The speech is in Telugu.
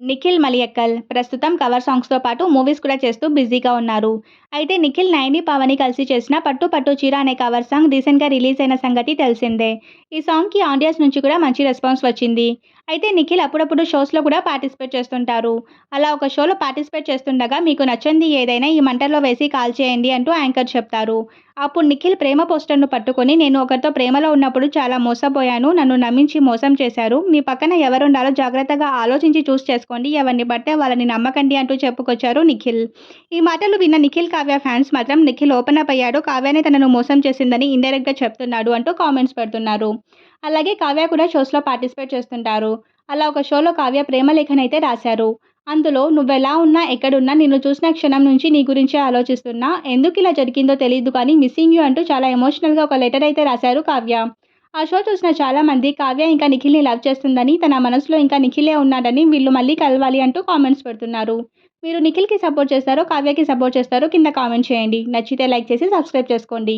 నిఖిల్ మలియక్కల్ ప్రస్తుతం కవర్ సాంగ్స్తో పాటు మూవీస్ కూడా చేస్తూ బిజీగా ఉన్నారు. అయితే నిఖిల్ నైని పవని కలిసి చేసిన పట్టు పట్టు చీర అనే కవర్ సాంగ్ రీసెంట్గా రిలీజ్ అయిన సంగతి తెలిసిందే. ఈ సాంగ్కి ఆడియన్స్ నుంచి కూడా మంచి రెస్పాన్స్ వచ్చింది. అయితే నిఖిల్ అప్పుడప్పుడు షోస్లో కూడా పార్టిసిపేట్ చేస్తుంటారు. అలా ఒక షోలో పార్టిసిపేట్ చేస్తుండగా మీకు నచ్చింది ఏదైనా ఈ మంటల్లో వేసి కాల్ చేయండి అంటూ యాంకర్ చెప్తారు. అప్పుడు నిఖిల్ ప్రేమ పోస్టర్ను పట్టుకొని నేను ఒకరితో ప్రేమలో ఉన్నప్పుడు చాలా మోసపోయాను నన్ను నమ్మించి మోసం చేశారు. మీ పక్కన ఎవరుండాలో జాగ్రత్తగా ఆలోచించి చూస్ చేసుకోండి. ఎవరిని బట్టే వాళ్ళని నమ్మకండి అంటూ చెప్పుకొచ్చారు నిఖిల్. ఈ మాటలు విన్న నిఖిల్ కావ్య ఫ్యాన్స్ మాత్రం నిఖిల్ ఓపెన్ అప్ అయ్యాడు. కావ్యనే తనను మోసం చేసిందని ఇండైరెక్ట్గా చెప్తున్నాడు అంటూ కామెంట్స్ పెడుతున్నారు. అలాగే కావ్య కూడా షోస్లో పార్టిసిపేట్ చేస్తుంటారు. అలా ఒక షోలో కావ్య ప్రేమలేఖనైతే అయితే రాశారు. అందులో నువ్వెలా ఉన్నా ఎక్కడున్నా నిన్ను చూసిన క్షణం నుంచి నీ గురించే ఆలోచిస్తున్నా ఎందుకు ఇలా జరిగిందో తెలియదు కానీ మిస్సింగ్ యూ అంటూ చాలా ఎమోషనల్గా ఒక లెటర్ అయితే రాశారు కావ్య. ఆ షో చూసిన చాలా మంది కావ్య ఇంకా నిఖిల్ని లవ్ చేస్తుందని తన మనసులో ఇంకా నిఖిలే ఉన్నాడని వీళ్ళు మళ్ళీ కలవాలి అంటూ కామెంట్స్ పెడుతున్నారు. మీరు నిఖిల్కి సపోర్ట్ చేస్తారో కావ్యకి సపోర్ట్ చేస్తారో కింద కామెంట్ చేయండి. నచ్చితే లైక్ చేసి సబ్స్క్రైబ్ చేసుకోండి.